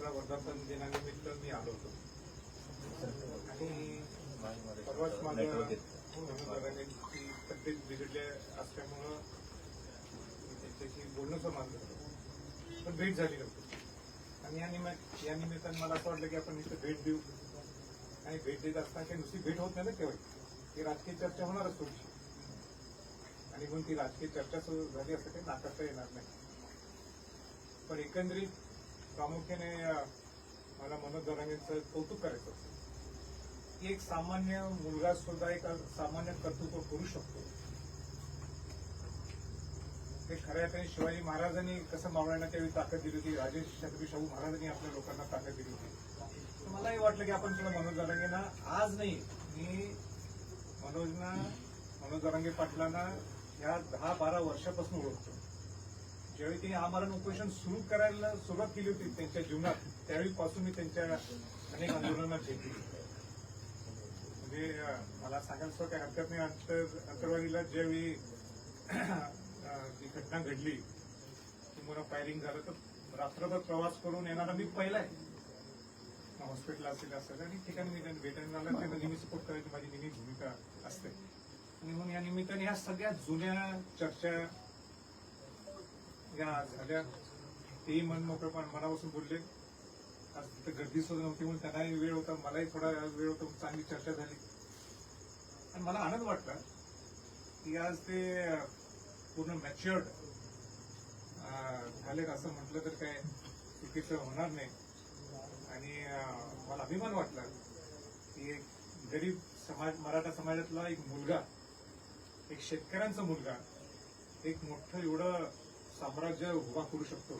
दसरा वर्धापन दिनानिमित्त मी आलो होतो. आणि परवाच माझं की तब्येत बिघडले असल्यामुळं मी त्यांच्याशी बोलणं समाज पण भेट झाली नव्हती. आणि या निमित्त या निमित्ताने मला असं वाटलं की आपण इथं भेट देऊ. आणि भेट देत असताना काही नुसती भेट होत नाही ना केवळ. ती राजकीय चर्चा होणारच थोडीशी. आणि म्हणून ती राजकीय चर्चा सुरू झाली असं काही नाकारता येणार नाही. पण एकंदरीत प्रामुख्याने मला मनोज दरांगेंचं कौतुक करायचं होतं. की एक सामान्य मुलगा सुद्धा एक सामान्य कर्तृत्व करू शकतो. ते खऱ्या अर्थाने शिवाजी महाराजांनी कसं मावळ्यांना त्यावेळी ताकद दिली होती राजे छत्रपती शाहू महाराजांनी आपल्या लोकांना ताकद दिली होती. तर मलाही वाटलं की आपण तुला मनोज दरांगेंना आज नाही मी मनोजना मनोज दरांगे पाटलांना या दहा बारा वर्षापासून ओळखतो. ज्यावेळी त्यांनी आम्हाला उपोषण सुरू करायला सुरुवात केली होती त्यांच्या जीवनात त्यावेळीपासून मी त्यांच्या अनेक आंदोलनात भेट दिली. म्हणजे मला सांगायला सुद्धा काही हरकत नाही अंतर अंतरवाडीला ज्यावेळी ती घटना घडली की फायरिंग झालं तर रात्रभर प्रवास करून येणारा मी पहिला आहे. हॉस्पिटल असेल असेल आणि ठिकाणी मी त्यांना भेटायला त्यांना नेहमी सपोर्ट करायची माझी नेहमी भूमिका असते. आणि म्हणून या निमित्ताने ह्या सगळ्या जुन्या चर्चा या झाल्या. तेही मन मोकळेपण मनापासून बोलले. आज तिथं गर्दी सुद्धा नव्हती म्हणून त्यांनाही वेळ होता मलाही थोडा वेळ होता चांगली चर्चा झाली. आणि मला आनंद वाटला की आज ते पूर्ण मॅच्युअर्ड झालेत असं म्हटलं तर काय चुकीचं होणार नाही. आणि मला अभिमान वाटला की एक गरीब समाज मराठा समाजातला एक मुलगा एक शेतकऱ्यांचा मुलगा एक मोठं एवढं साम्राज्य उभा करू शकतो.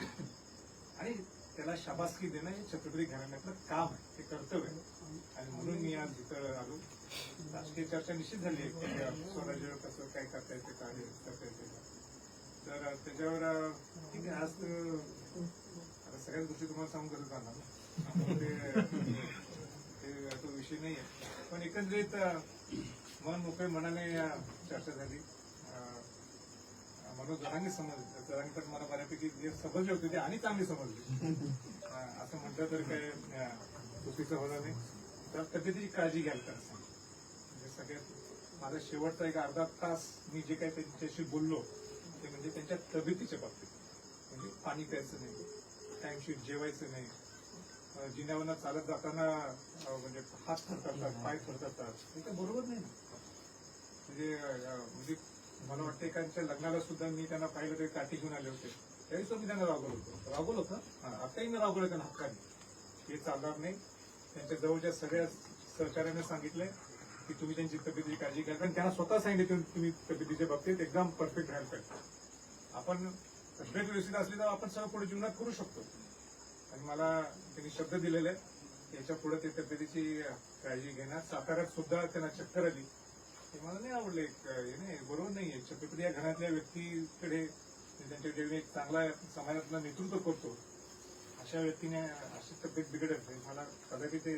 आणि त्याला शाबासकी देणं हे छत्रपती घराण्यातलं काम आहे. ते कर्तव्य आहे. आणि म्हणून मी आज इथं आलो. राजकीय चर्चा निश्चित झाली आहे. की स्वराज्यावर कसं काय करता येते काय करता येते. तर त्याच्यावर ठीक आहे आज सगळ्याच गोष्टी तुम्हाला सांगून करत जाणार? ते तो विषय नाही आहे. पण एकंदरीत मन मोकळे मनाने या चर्चा झाली. मनोज जरांगे समज जरांगे तर मला बऱ्यापैकी जे समजले होते ते आणि चांगले समजले. असं म्हटलं तर काय चुकीचं होणार नाही. तर तब्येतीची काळजी घ्याल तर म्हणजे सगळ्यात माझा शेवटचा एक अर्धा तास मी जे काही त्यांच्याशी बोललो ते म्हणजे त्यांच्या तब्येतीच्या बाबतीत. म्हणजे पाणी प्यायचं नाही टाइमशीर जेवायचं नाही. जिन्यावरनं चालत जाताना म्हणजे हात थरथरतात पाय थरथरतात. हे तर बरोबर नाही ना. म्हणजे म्हणजे मला वाटतं एकांच्या लग्नाला सुद्धा मी त्यांना पाहिलं ते काठी घेऊन आले होते. त्यावेळी सुद्धा मी त्यांना रागवलं होतं. रागवलं होतं? हा, आताही मी रागवलं त्यांना हक्काने. हे चालणार नाही. त्यांच्या जवळच्या सगळ्या सहकार्याने सांगितलंय की तुम्ही त्यांची तब्येतीची काळजी घ्या. कारण त्यांना स्वतः सांगितले तुम्ही तुम्ही तब्येतीच्या बाबतीत एकदम परफेक्ट राहायला पाहिजे. आपण तब्येत व्यवस्थित असली तर आपण सगळं पुढे जीवनात करू शकतो. आणि मला त्यांनी शब्द दिलेले आहेत याच्यापुढे ते तब्येतीची काळजी घेणार साताऱ्यात सुद्धा त्यांना चक्कर आली. ते मला नाही आवडले हे नाही बरोबर नाहीये. छत्रपती या घरातल्या व्यक्तीकडे त्यांच्या जेवढी एक चांगला समाजातला नेतृत्व करतो. अशा व्यक्तीने अशी तब्येत बिघडत नाही. मला कदाचित ते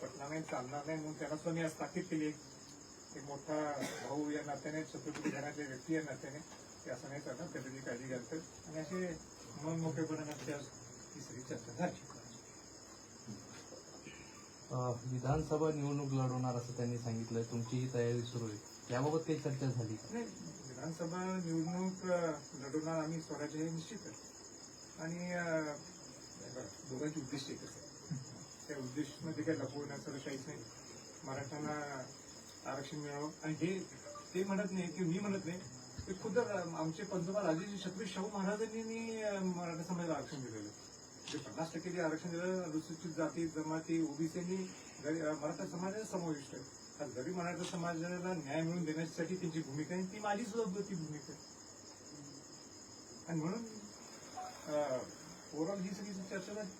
पटणार नाही चालणार नाही म्हणून त्यांना सुद्धा मी आज ताकीद केली एक मोठा भाऊ या नात्याने छत्रपती घरातल्या व्यक्ती या नात्याने ते असं नाही चालणार. तब्येतीची काळजी घालतात आणि असे मन मोकळेपणाने आमची तिसरी चर्चा झाली. विधानसभा निवडणूक लढवणार असं त्यांनी सांगितलं तुमची ही तयारी सुरू आहे. याबाबत काही चर्चा झाली नाही विधानसभा निवडणूक लढवणार आम्ही स्वराज्य हे निश्चित आहे. आणि दोघांची उद्दिष्ट एकच आहे. त्या उद्दिष्टमध्ये काही लपवण्याचं काहीच नाही. मराठ्यांना आरक्षण मिळावं. आणि हे ते म्हणत नाही की मी म्हणत नाही ते खुद आमचे पंतप्रधान राजे छत्रपती शाहू महाराजांनी मराठा समाजाला आरक्षण दिलेलं पन्नास टक्के जे आरक्षण दिलं अनुसूचित जाती जमाती ओबीसीनी मराठा समाजाला समाविष्ट आहे आज जरी मराठा समाजाला न्याय मिळवून देण्यासाठी त्यांची भूमिका आहे ती माझी सुद्धा ती भूमिका आहे. आणि म्हणून ओव्हरऑल ही सगळी चर्चा झाली.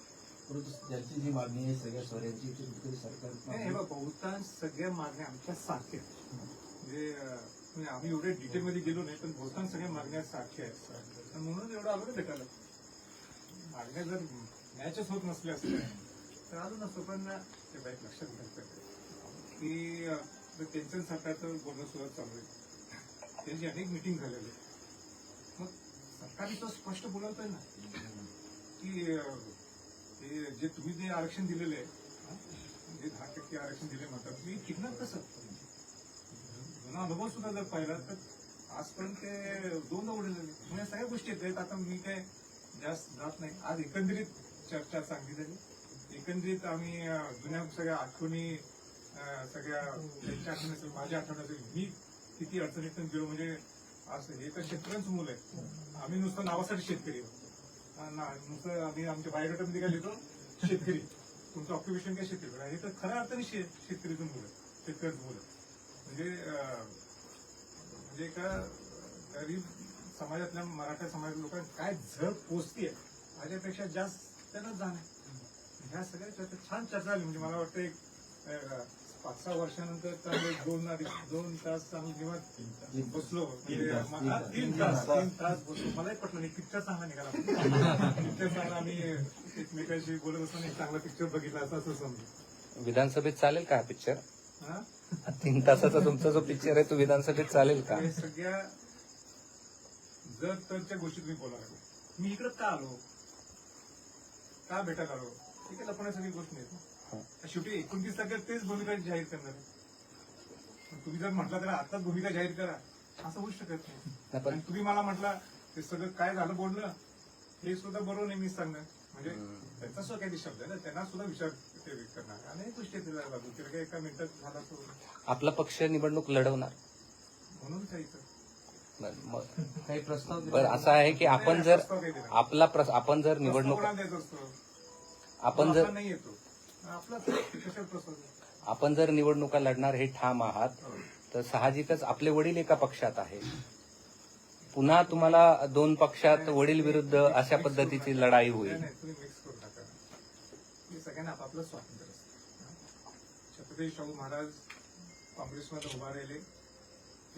परंतु ज्यांची जी मागणी आहे सगळ्या स्वराज्याची ती सरकार हे बहुतांश सगळ्या मागण्या आमच्या सारख्या आहेत. म्हणजे म्हणजे आम्ही एवढे डिटेलमध्ये गेलो नाही पण बहुतांश सगळ्या मागण्या सारख्या आहेत. म्हणून एवढं ना भेटायला मागण्या जर मॅचच होत नसल्या असत्या तर अजून नसतो पण ते बाईक लक्षात घ्यायचं की टेन्शन सरकारचं बोलणं सुद्धा चालू आहे. त्यांची अनेक मिटिंग झालेली आहे. मग सरकारने तो स्पष्ट बोलायला आहे ना की जे तुम्ही जे आरक्षण दिलेलं आहे जे दहा टक्के आरक्षण दिले म्हणतात मी टिकणार कसं? जुना अनुभव सुद्धा जर पाहिला तर आजपर्यंत ते दोनदा उडलेले म्हणजे सगळ्या गोष्टी आहेत. आता मी काय जास्त जात नाही. आज एकंदरीत चर्चा चांगली झाली. एकंदरीत आम्ही जुन्या सगळ्या आठवणी सगळ्या त्यांच्या आठवणी असेल माझ्या आठवणी असेल मी किती अडचणीतून गेलो. म्हणजे असं हे तर शेतकऱ्यांचं मुलं आहे. आम्ही नुसतं नावासाठी शेतकरी आहोत. ना नुसतं आम्ही आमच्या बायोडेटामध्ये काय लिहितो शेतकरी. तुमचं ऑक्युपेशन काय शेतकरी? हे तर खऱ्या अर्थाने शेतकरीचं मुलं शेतकऱ्याचं मुलं म्हणजे म्हणजे का गरीब समाजातल्या मराठा समाजातल्या लोकांना काय झळ पोचतीये माझ्यापेक्षा जास्त त्यांना जाण ह्या सगळ्या चर्चा छान चर्चा झाली. म्हणजे मला वाटतं एक पाच सहा वर्षानंतर चांगले दोन दोन तास आम्ही निवांत बसलो म्हणजे तीन तीन तास. तीन तास बसलो. मलाही पटलं नाही पिक्चर चांगला निघाला. पिक्चर चांगला आम्ही एकमेकांशी बोलत असताना एक चांगला पिक्चर बघितला असं असं समजू विधानसभेत चालेल का हा पिक्चर हा? तीन तासाचा तुमचा जो पिक्चर आहे तो विधानसभेत चालेल का? सगळ्या जर तरच्या गोष्टी तुम्ही बोला लागले मी इकडं का आलो? का भेटायला आलो? हे काय लपण्यासारखी गोष्ट नाही. शेवटी एकोणतीस तारखेला तेच भूमिका जाहीर करणार आहे. तुम्ही जर म्हटलं तर आताच भूमिका जाहीर करा. असं होऊ शकत नाही. पण तुम्ही मला म्हटला ते सगळं काय झालं बोलणं हे सुद्धा बरोबर नाही मी सांगणार. म्हणजे त्यांचा सुद्धा काही शब्द आहे ना त्यांना सुद्धा विचार ते करणार. अनेक गोष्टी त्याला लागू तिला काही एका मिनिटात झाला तो आपला पक्ष निवडणूक लढवणार. आहे. बरं, मग- काही प्रस्ताव दिला? बरं असं आहे की आपण जर. आपला प्रस- आपण जर निवडणूक कोणाला द्यायचा असतो? आपण आपला जर नाही येतो. आपला कशाला प्रस्ताव द्यायचा? आपण जर निवडणुका लढणार हे ठाम आहात तर साहजिकच आपले वडील एका पक्षात आहे. पुन्हा तुम्हाला दोन पक्षात वडील विरुद्ध अशा पद्धतीची लढाई होईल. नाही, तुम्ही मिक्स करू नका. हे सगळ्यांना आपापलं स्वातंत्र्य असतं. छत्रपती शाहू महाराज काँग्रेसमध्ये उभा राहिले.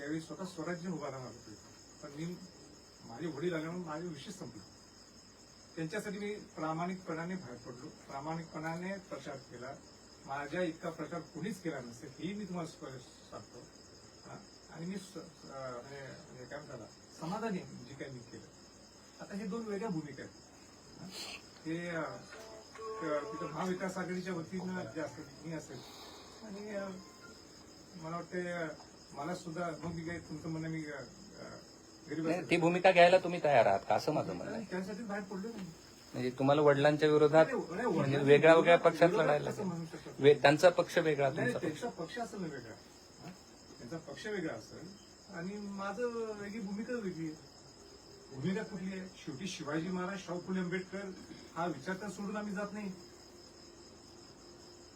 त्यावेळी स्वतः स्वराज्य उभा राहणार होते. पण मी माझे वडील आल्यामुळे माझे विषय संपले. त्यांच्यासाठी मी प्रामाणिकपणाने बाहेर पडलो. प्रामाणिकपणाने प्रचार केला. माझ्या इतका प्रचार कोणीच केला नसेल हेही मी तुम्हाला स्पष्ट सांगतो. आणि मी स- काय म्हणता समाधानी जे काही मी केलं. आता हे दोन वेगळ्या भूमिका आहेत. हे? तिथं महाविकास आघाडीच्या वतीनं जे असेल मी असेल. आणि मला वाटते मला सुद्धा मी काय तुमचं म्हणणं मी नाही. ती भूमिका घ्यायला तुम्ही तयार आहात का? असं माझं म्हणणं आहे. त्यासाठी बाहेर पडलो नाही. म्हणजे तुम्हाला वडिलांच्या विरोधात म्हणजे वेगळ्या वेगळ्या पक्षात लढायला कसं म्हणू शकतो? वे- त्यांचा पक्ष वेगळा नाही तुमचा पक्ष त्यांचा पक्ष. असेल ना वेगळा. हा? त्यांचा पक्ष वेगळा असेल आणि माझं वेगळी भूमिका वेगळी आहे. भूमिका कुठली आहे? शेवटी शिवाजी महाराज शाहू फुले आंबेडकर हा विचार तर सोडून आम्ही जात नाही.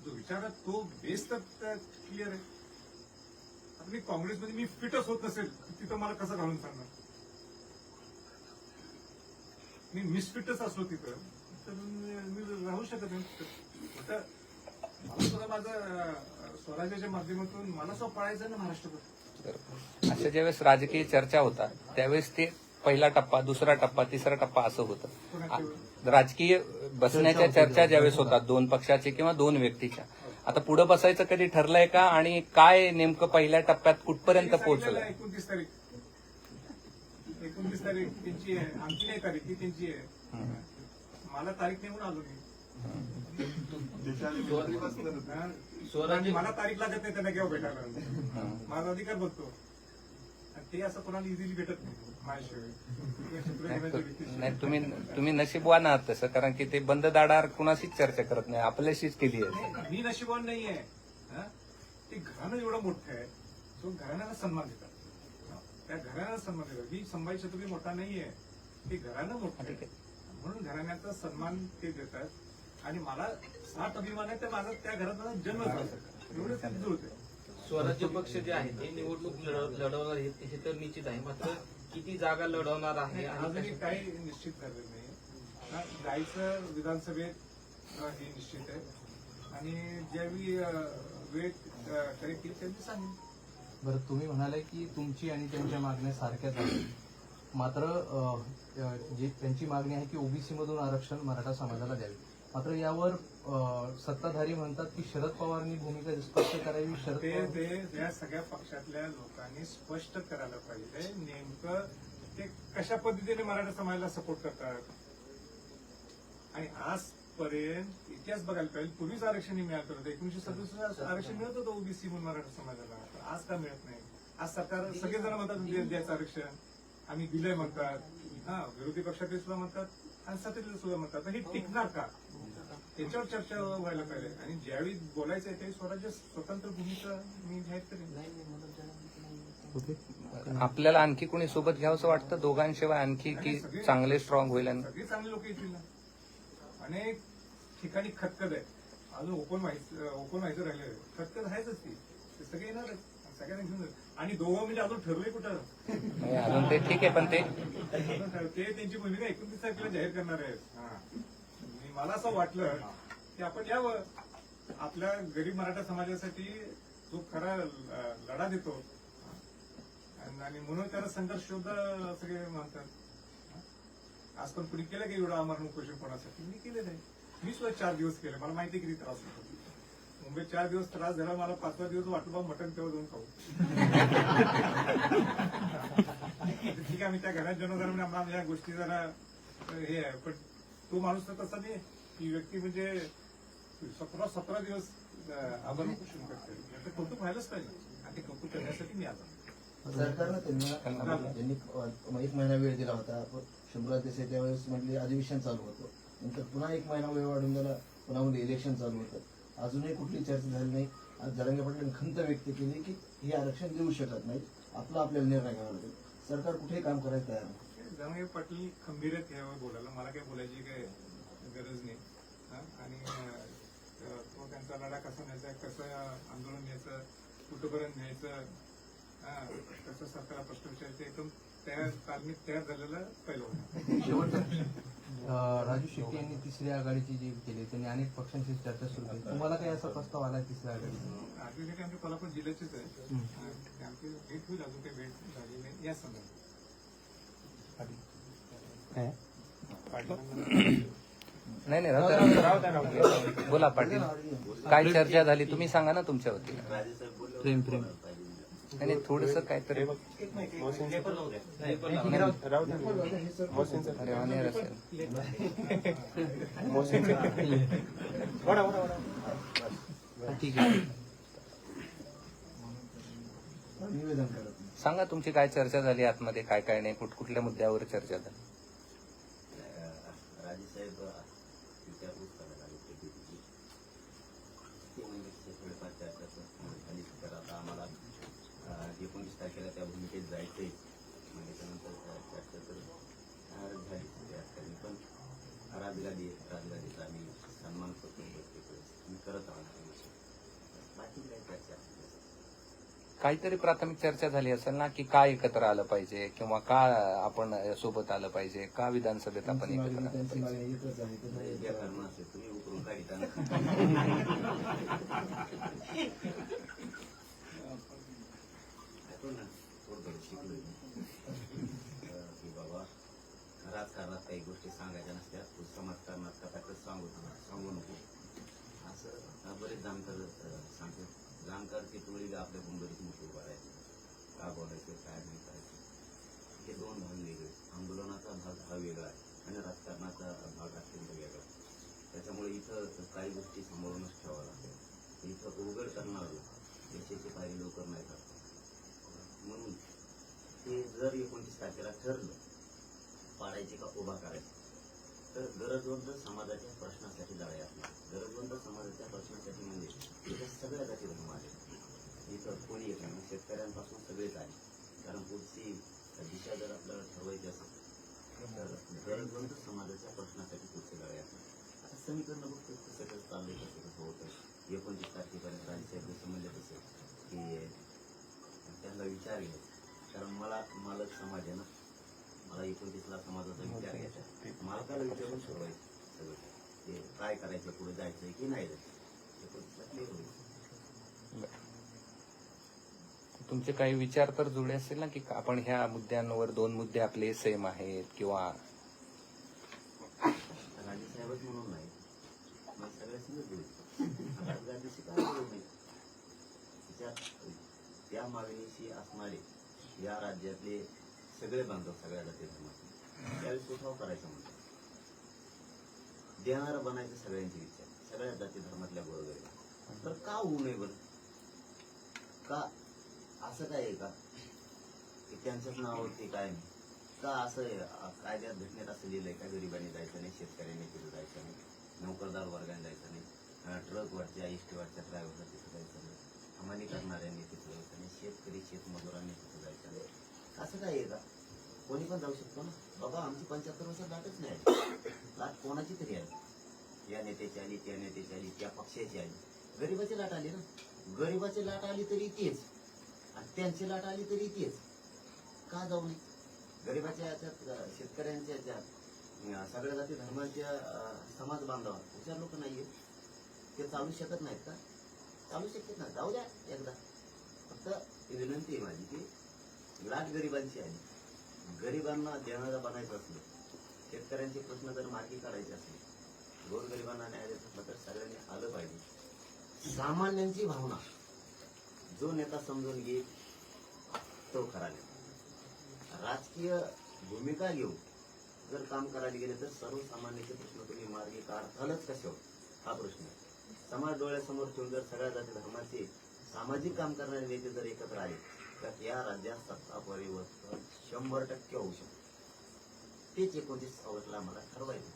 जो विचार आहे तो बेस तर क्लिअर आहे. आता मी काँग्रेसमध्ये मी फिटच होत नसेल तिथं मला कसं घालून सांगणार? मी मिसफिटच असलो तिथं तर मी मी राहू शकत नाही आता मला सुद्धा माझं स्वराज्याच्या माध्यमातून मला सुद्धा पळायचं ना महाराष्ट्रभर. अशा ज्यावेळेस राजकीय चर्चा होतात त्यावेळेस ते पहिला टप्पा दुसरा टप्पा तिसरा टप्पा असं होतं. राजकीय बसण्याच्या चर्चा ज्यावेळेस होतात दोन पक्षाचे किंवा दोन व्यक्तीच्या. आता पुढे बसायचं कधी ठरलंय का? आणि काय नेमकं पहिल्या टप्प्यात कुठपर्यंत पोहोचलंय? एकोणतीस तारीख. एकोणतीस तारीख त्यांची आहे. आमची नाही तारीख ती त्यांची आहे. मला तारीख नाही म्हणून आलो मी. हा? आणि मला तारीख लागत नाही त्यांना केव्हा भेटायला? माझा अधिकार बघतो. आणि ते असं कोणाला इझिली भेटत नाही. नाही तुम्ही तुम्ही नशीबवान आहात तसं कारण की ते बंद दाडार कुणाशीच चर्चा करत नाही आपल्याशीच केली आहे. नाही, मी नशिबान नाहीये. हा? ते घराणं एवढं मोठं आहे तो घराण्याला सन्मान देतात. हा? त्या घराण्याला सन्मान देतात. मी संभाजी छत्रपती मोठा नाहीये ते घराणं मोठं ठीक आहे. आहे म्हणून घराण्याचा सन्मान ते देतात. आणि मला सात अभिमान आहे तर माझा त्या घरात माझा जन्म झाला. एवढंच ते जुळतंय. स्वराज्य पक्ष जे आहे ते निवडणूक लढव- लढवणार हे हे तर निश्चित आहे. मात्र किती जागा लढवणार आहे आणि अजूनही काही निश्चित झालेलं नाही हा, जायचं विधानसभेत हे निश्चित आहे. आणि ज्यावेळी वेळ करेक्ट केली त्यांनी सांगेल बरं तुम्ही म्हणाले की तुमची आणि त्यांच्या मागण्या सारख्याच आहेत मात्र जी त्यांची मागणी आहे की ओबीसी मधून आरक्षण मराठा समाजाला द्यावे. मात्र यावर सत्ताधारी म्हणतात की शरद पवारांनी भूमिका स्पष्ट करावी शरद ते या सगळ्या पक्षातल्या लोकांनी स्पष्ट करायला पाहिजे. नेमकं ते कशा पद्धतीने मराठा समाजाला सपोर्ट करतात? आणि आज आजपर्यंत इतिहास बघायला पाहिजे. पूर्वीच आरक्षण हे मिळालं होतं. एकोणीशे सदुसष्ट आरक्षण मिळत होतं ओबीसी म्हणून मराठा समाजाला. आज का मिळत नाही? आज सरकार सगळेजण म्हणतात द्यायचं आरक्षण. आम्ही दिलंय म्हणतात. हा विरोधी पक्षातले सुद्धा म्हणतात आणि सत्तेतले सुद्धा म्हणतात. हे टिकणार का? त्याच्यावर चर्चा व्हायला पाहिजे. आणि ज्यावेळी बोलायचं आहे त्यावेळी स्वराज्य स्वतंत्र भूमिका मी जाहीर करेन आपल्याला आणखी कोणी सोबत घ्यावंसं वाटतं? दोघांशिवाय आणखी की चांगले स्ट्रॉंग होईल आणि सगळी चांगली लोक येतील ना. अनेक ठिकाणी खतखत आहे अजून ओपन व्हायचं ओपन व्हायचं राहिलं. खतखत आहेच ती. ते सगळे येणारच सगळ्यांना घेऊन. आणि दोघं म्हणजे अजून ठरलंय कुठं? नाही, अजून ते ठीक आहे पण ते ते त्यांची भूमिका एकोणतीस तारखेला जाहीर करणार आहेत. हा. मला असं वाटलं की आपण यावं. आपल्या गरीब मराठा समाजासाठी जो खरा लढा देतो. आणि- म्हणून त्याला संघर्ष शोध सगळे म्हणतात. आज पण कुणी केलं की एवढं अमरण उपोषण कोणासाठी? मी केले नाही. मी सुद्धा चार दिवस केले. मला माहिती आहे किती त्रास होतो. मुंबईत चार दिवस त्रास झाला मला पाचवा दिवस वाटलं बा मटण तेव्हा जाऊन खाऊ. ठीक आहे मी त्या घरात जनोधर्म आम्हाला या गोष्टी जरा हे आहे पण तो माणूस तर तसा नाही. ती व्यक्ती म्हणजे सतरा सतरा दिवस आभार उपोषण करते. कौतुक व्हायलाच पाहिजे. आणि ते कौतुक करण्यासाठी मी आजार सरकारनं त्यांना त्यांनी एक महिना वेळ दिला होता. शंभर देसाई त्यावेळेस म्हटले अधिवेशन चालू होतं. नंतर पुन्हा एक महिना वेळ वाढून दिला पुन्हा म्हणजे इलेक्शन चालू होतं. अजूनही कुठली चर्चा झाली नाही. आज जरांगे पाटील खंत व्यक्त केली की हे आरक्षण देऊ शकत नाही आपला आपल्याला निर्णय घ्यावा लागेल. सरकार कुठेही काम करायला तयार नाही. जरांगे पाटील खंबीर आहेत यावर बोलायला. मला काही बोलायची काही गरज नाही. हा? आणि तो त्यांचा लढा कसा न्यायचा कसं आंदोलन न्यायचं कुठंपर्यंत न्यायचं हा, कसं सरकारला प्रश्न विचारायचं एकदम तयार तालमीत तयार झालेलं पहिलं होतं राजू शेट्टी यांनी तिसरी आघाडीची जी केली त्यांनी अनेक पक्षांशी चर्चा सुरू केली. तुम्हाला काही असा प्रस्ताव आला तिसऱ्या आघाडीचा? आमच्या कोल्हापूर जिल्ह्याचेच आहे आमची भेट होईल अजून काही भेट झाली नाही. या संदर्भात. नाही नाही राहू द्या. बोला पाटील. काय चर्चा झाली तुम्ही सांगा ना तुमच्या वतीने. प्रेम प्रेम. आणि थोडस काहीतरी असेल. सांगा तुमची काय चर्चा झाली आतमध्ये काय काय नाही कुठ कुठल्या मुद्द्यावर चर्चा झाली? राजेसाहेब विचारपूस करायला आले होते DPG. ते म्हणजे थोडेफार चर्चा झाली तर आता आम्हाला एकोणीस तारखेला त्या भूमिकेत जायचंय म्हणजे त्यानंतर चर्चा तर झाली त्या ठिकाणी पण राजगादी राजगादीचा आम्ही सन्मान करतो प्रत्येक वेळेस आम्ही करत आहोत बाकी काय चर्चा काहीतरी प्राथमिक चर्चा झाली असेल ना की का एकत्र आलं पाहिजे किंवा का आपण सोबत आलं पाहिजे का विधानसभेत आपण एकत्र आलं पाहिजे? राजकारणात काही गोष्टी सांगायच्या नसत्या तू समाजकारणात कथा सांगू सांगू नको. असं बरेच जाणकार अं, जाणकार की टोळी आपल्या मुंबईत मोठी उभा का बोलायचं काय नाही करायचं हे दोन भाग वेगळे आंदोलनाचा भाग हा। वेगळा आहे आणि राजकारणाचा भाग अत्यंत वेगळा त्याच्यामुळे इथं काही गोष्टी सांभाळूनच ठेवाव्या लागतात इथं उघड करणार देशाचे काही लवकर नाही करतात म्हणून ते जर एकोणतीस तारखेला ठरलं पाडायचे का उभा करायचं? तर गरजवंत समाजाच्या प्रश्नासाठी लढाई असणार गरजवंत समाजाच्या प्रश्नासाठी म्हणजे इथं सगळ्या जाती धर्म आले इथं कोणी येत नाही. शेतकऱ्यांपासून सगळेच आले कारण पुढची दिशा जर आपल्याला ठरवायची असेल तर गरजवंत समाजाच्या प्रश्नासाठी पुढची लढाई असणार आता समीकरण बघतो कसं कसं चाललंय कसं कसं होतं एकोणतीस तारखेपर्यंत राजसाहेब समजलं कसं की त्यांना विचार घ्यायचा कारण मला मालक समाज आहे ना मला एकोणतीसला समाजाचा विचार घ्यायचा. मालकाला विचारून ठरवायचं सगळं. ते काय करायचं पुढे जायचंय की नाही जायचं एकोणतीसला क्लिअर होईल तुमचे काही विचार तर जुळे असतील ना की आपण ह्या मुद्द्यांवर दोन मुद्दे आपले सेम आहेत किंवा म्हणून नाही. मग काय नाही. त्या मागणीशी असणारे या राज्यातले सगळे बांधव सगळ्या जाती धर्माचे त्यावेळेस उठाव करायचा म्हणतो देणार बनायचं सगळ्यांची इच्छा सगळ्या जाती धर्मातल्या बरोबर तर का होऊ नये बरं? का असं काय आहे का? की नाव नावावरती काय नाही? का असं कायद्यात घटनेत असं लिहिलंय का? गरिबांनी जायचं नाही शेतकऱ्यांनी तिथं जायचं नाही नोकरदार वर्गाने जायचं नाही ट्रक ट्रकवरच्या इष्टीवरच्या ड्रायव्हरला तिथं जायचं नाही हमाली करणाऱ्यांनी तिथं जायचं नाही शेतकरी शेतमजुरांनी तिथं असं काय आहे का? कोणी पण जाऊ शकतो ना. बाबा आमची पंच्याहत्तर वर्षात लाटच नाही. लाट कोणाची तरी आली या नेत्याची आली त्या नेत्याची आली त्या पक्षाची आली. गरिबाची लाट आली ना. गरिबाची लाट आली तरी तेच. आणि त्यांची लाट आली तरी तेच. का जाऊ नये? गरिबाच्या याच्यात शेतकऱ्यांच्या याच्यात सगळ्या जाती धर्माच्या समाज बांधवा हुशार लोक नाहीये. ते चालू शकत नाहीत का? चालू शकत नाही जाऊ द्या एकदा. फक्त विनंती आहे माझी की लाट गरिबांची आहे. गरिबांना देणारा बनायचं असलं शेतकऱ्यांचे प्रश्न जर मार्गी काढायचे असले गोरगरिबांना न्याय द्यायचं असला तर सगळ्यांनी आलं पाहिजे. सामान्यांची भावना जो नेता समजून घेईल तो खरा नेता. राजकीय भूमिका घेऊन जर काम करायला गेले तर सर्वसामान्यांचे प्रश्न तुम्ही मार्गी काढतालच कशावर हो? हा प्रश्न आहे. समाज डोळ्यासमोर ठेवून जर सगळ्या जाती धर्माचे सामाजिक काम करणारे नेते जर एकत्र आले तर या राज्यात सत्ता परिवर्तन शंभर टक्के होऊ शकते. तेच एकोणतीस ऑगस्टला आम्हाला ठरवायचं.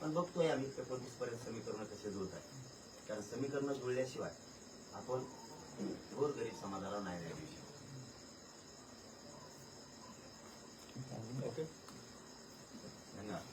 पण बघतोय आम्ही एकोणतीस पर्यंत समीकरण कसे जुळत आहे कारण समीकरण जुळल्याशिवाय आपण गोरगरीब समाजाला न्याय देऊ शकतो. धन्यवाद.